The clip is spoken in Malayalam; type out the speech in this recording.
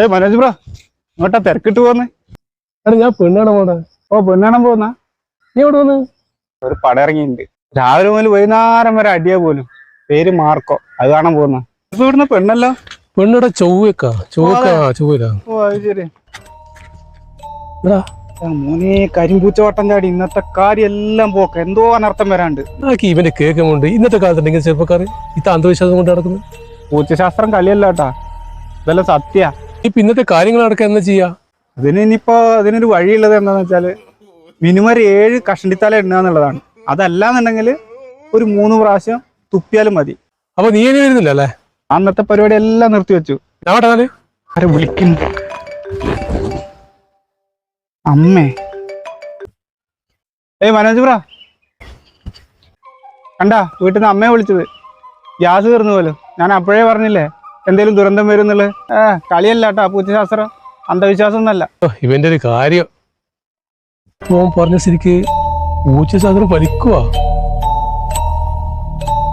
ഏ മനോജ് ബ്രോ ഇങ്ങോട്ടാ തിരക്കിട്ട് പോന്നെ. എടാ ഞാൻ പെണ്ണാണ് പോണേ ഓ പെണ്ണാണ് പോന്ന? നീ എവിടെ വന്ന്? ഒരു പടം ഇറങ്ങിയിട്ടുണ്ട് രാവിലെ മുതൽ വൈകുന്നേരം വരെ അടിയാ പോലും. പേര് മാർക്കോ. അത് കാണാൻ പോകുന്ന ഇപ്പൊ ഇവിടുന്ന് പെണ്ണല്ലോ? പെണ്ണിടെ ചൊവ്വക്കാ ചൊവ്വക്കാ ചൊവ്വല ഓ അത് ശരി. എടാ. മോനെ കരിമ്പൂച്ചവട്ടം ചാടി. ഇന്നത്തെ കാര്യം എല്ലാം പോക്ക്. എന്തോ അനർത്ഥം വരാണ്ട്. ആക്കി ഇവന്റെ കേൾക്കുന്നുണ്ട് ഇന്നത്തെ കാലത്ത് ചെറുപ്പക്കാർ ഇത്ത അന്ധവിശ്വാസം കൊണ്ട് നടക്കുന്നു പൂച്ചശാസ്ത്രം കളിയല്ല കേട്ടാ ഇതെല്ലാം സത്യ. ഇപ്പൊ ഇന്നത്തെ കാര്യങ്ങൾ നടക്കാൻ എന്താ ചെയ്യാ? അതിന് ഇനിയിപ്പോ അതിനൊരു വഴിയുള്ളത് എന്താന്ന് വെച്ചാൽ മിനിമം ഒരു ഏഴ് കഷണ്ടിത്തല ഇടുക എന്നുള്ളതാണ്. അതല്ലാന്നുണ്ടെങ്കിൽ ഒരു മൂന്ന് പ്രാവശ്യം തുപ്പിയാലും മതി. അപ്പൊ നീ ഇനി വരുന്നില്ല അല്ലേ? അന്നത്തെ പരിപാടി എല്ലാം നിർത്തിവെച്ചു ഞാൻ ആരെ വിളിക്കുന്നു അമ്മേ. ഏയ് മനോജ് ബ്രാ. കണ്ടാ വീട്ടിൽ നിന്ന് അമ്മയെ വിളിച്ചത്. ഗ്യാസ് തീർന്നു പോലും. ഞാൻ അപ്പോഴേ പറഞ്ഞില്ലേ? എന്തേലും ദുരന്തം വരും എന്നുള്ളത് ഏഹ് കളിയല്ല കേട്ടോ പൂച്ചശാസ്ത്രം അന്ധവിശ്വാസം ഒന്നല്ല ഇവന്റെ ഒരു കാര്യം പറഞ്ഞ സ്ഥിതിക്ക് പൂച്ചശാസ്ത്രം ഫലിക്കുവാ.